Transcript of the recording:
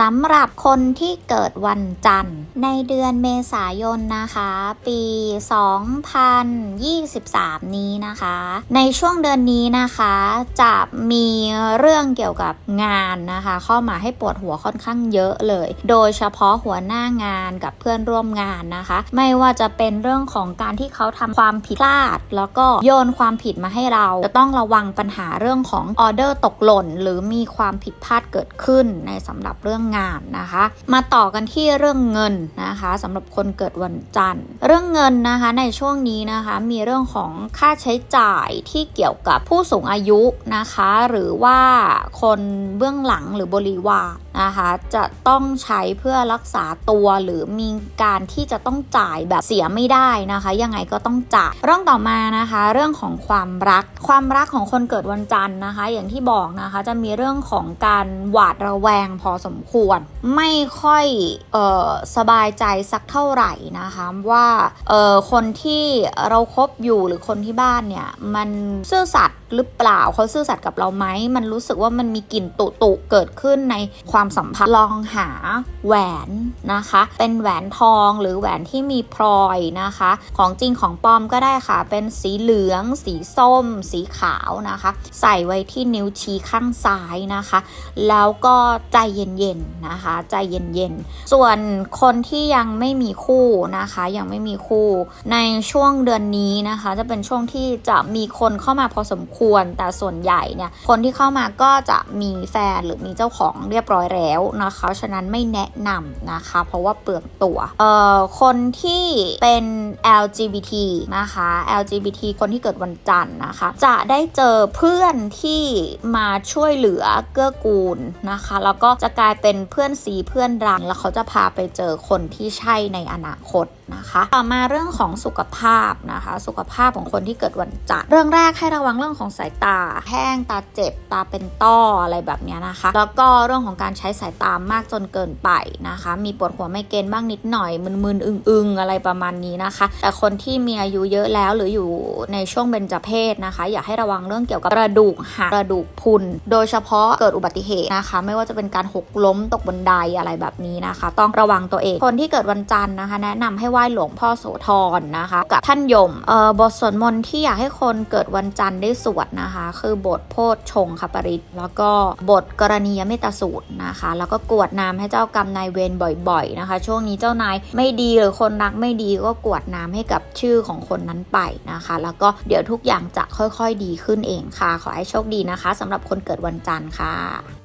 สำหรับคนที่เกิดวันจันทร์ ในเดือนเมษายนนะคะ ปี 2023 นี้นะคะ ในช่วงเดือนนี้นะคะ จะมีเรื่องเกี่ยวกับงานนะคะ เข้ามาให้ปวดหัวค่อนข้างเยอะเลย โดยเฉพาะหัวหน้างานกับเพื่อนร่วมงานนะคะ ไม่ว่าจะเป็นเรื่องของการที่เขาทำความผิดพลาด แล้วก็โยนความผิดมาให้เราจะต้องระวังปัญหาเรื่องของออเดอร์ตกหล่น หรือมีความผิดพลาดเกิดขึ้นในสำหรับเรื่องงานนะคะ มาต่อกันที่เรื่องเงินนะคะสำหรับคนเกิดวันจันทร์ เรื่องเงินนะคะในช่วงนี้นะคะมีเรื่องของค่าใช้จ่ายที่เกี่ยวกับผู้สูงอายุนะคะ หรือว่าคนเบื้องหลังหรือบริวาร นะคะจะต้องใช้เพื่อรักษาตัวหรือมีการที่จะต้องจ่ายแบบเสียไม่ได้นะคะ ยังไงก็ต้องจ่ายเรื่องต่อมานะคะ เรื่องของความรัก ความรักของคนเกิดวันจันทร์นะคะ อย่างที่บอกนะคะจะมีเรื่องของการหวาดระแวงพอสมควร ไม่ค่อยออสบายใจสักเท่าไหร่นะคะว่าคนที่เราครบอยู่หรือคนที่บ้านเนี่ยมันซื่อสัตย์หรือเปล่าเขาซื่อสัตย์กับเราไหมมันรู้สึกว่ามันมีกลิ่นตุตุเกิดขึ้นในความสัมพันธ์ลองหาแหวนนะคะ เป็นแหวนทองหรือแหวนที่มีพลอยนะคะ ของจริงของปลอมก็ได้ค่ะ เป็นสีเหลือง สีส้ม สีขาวนะคะ ใส่ไว้ที่นิ้วชี้ข้างซ้ายนะคะ แล้วก็ใจเย็นๆนะคะ ใจเย็นๆ ส่วนคนที่ยังไม่มีคู่นะคะ ยังไม่มีคู่ ในช่วงเดือนนี้นะคะ จะเป็นช่วงที่จะมีคนเข้ามาพอสมควร แต่ส่วนใหญ่เนี่ย คนที่เข้ามาก็จะมีแฟนหรือมีเจ้าของเรียบร้อยแล้วนะคะฉะนั้นไม่แนะนำนะคะ เพราะว่าเปลืองตัวเอ่อคนที่เป็น LGBT นะคะ LGBT คนที่เกิดวันจันทร์นะคะ จะได้เจอเพื่อนที่มาช่วยเหลือเกื้อกูลนะคะ แล้วก็จะกลายเป็นเพื่อนสีเพื่อนรัง แล้วเขาจะพาไปเจอคนที่ใช่ในอนาคตนะคะต่อมาเรื่องของสุขภาพนะคะ สุขภาพของคนที่เกิดวันจันทร์เรื่องแรกให้ระวังเรื่องของสายตา แห้งตาเจ็บตาเป็นต้ออะไรแบบนี้นะคะ แล้วก็เรื่องของการใช้ช้สายตามากจนเกินไปนะคะ มีปวดหัวไม่เกณฑ์บ้างนิดหน่อยมึนๆอึงๆ อะไรประมาณนี้นะคะ แต่คนที่มีอายุเยอะแล้วหรืออยู่ในช่วงเบญจเพศนะคะ อยากให้ระวังเรื่องเกี่ยวกับกระดูกหักกระดูกพุน โดยเฉพาะเกิดอุบัติเหตุนะคะ ไม่ว่าจะเป็นการหกล้มตกบันไดอะไรแบบนี้นะคะ ต้องระวังตัวเอง คนที่เกิดวันจันทร์นะคะ แนะนำให้ไหว้หลวงพ่อโสธรนะคะ กับท่านยมเอ่อบทสวดมนต์ที่อยากให้คนเกิดวันจันทร์ได้สวดนะคะ คือบทโพชฌงคปริตแล้วก็บทกรณียเมตสูตรนะคะ แล้วก็กรวดน้ำให้เจ้ากรรมนายเวรบ่อยๆนะคะ ช่วงนี้เจ้านายไม่ดีหรือคนรักไม่ดีก็กรวดน้ำให้กับชื่อของคนนั้นไปนะคะ แล้วก็เดี๋ยวทุกอย่างจะค่อยๆดีขึ้นเองค่ะ ขอให้โชคดีนะคะสำหรับคนเกิดวันจันทร์ค่ะ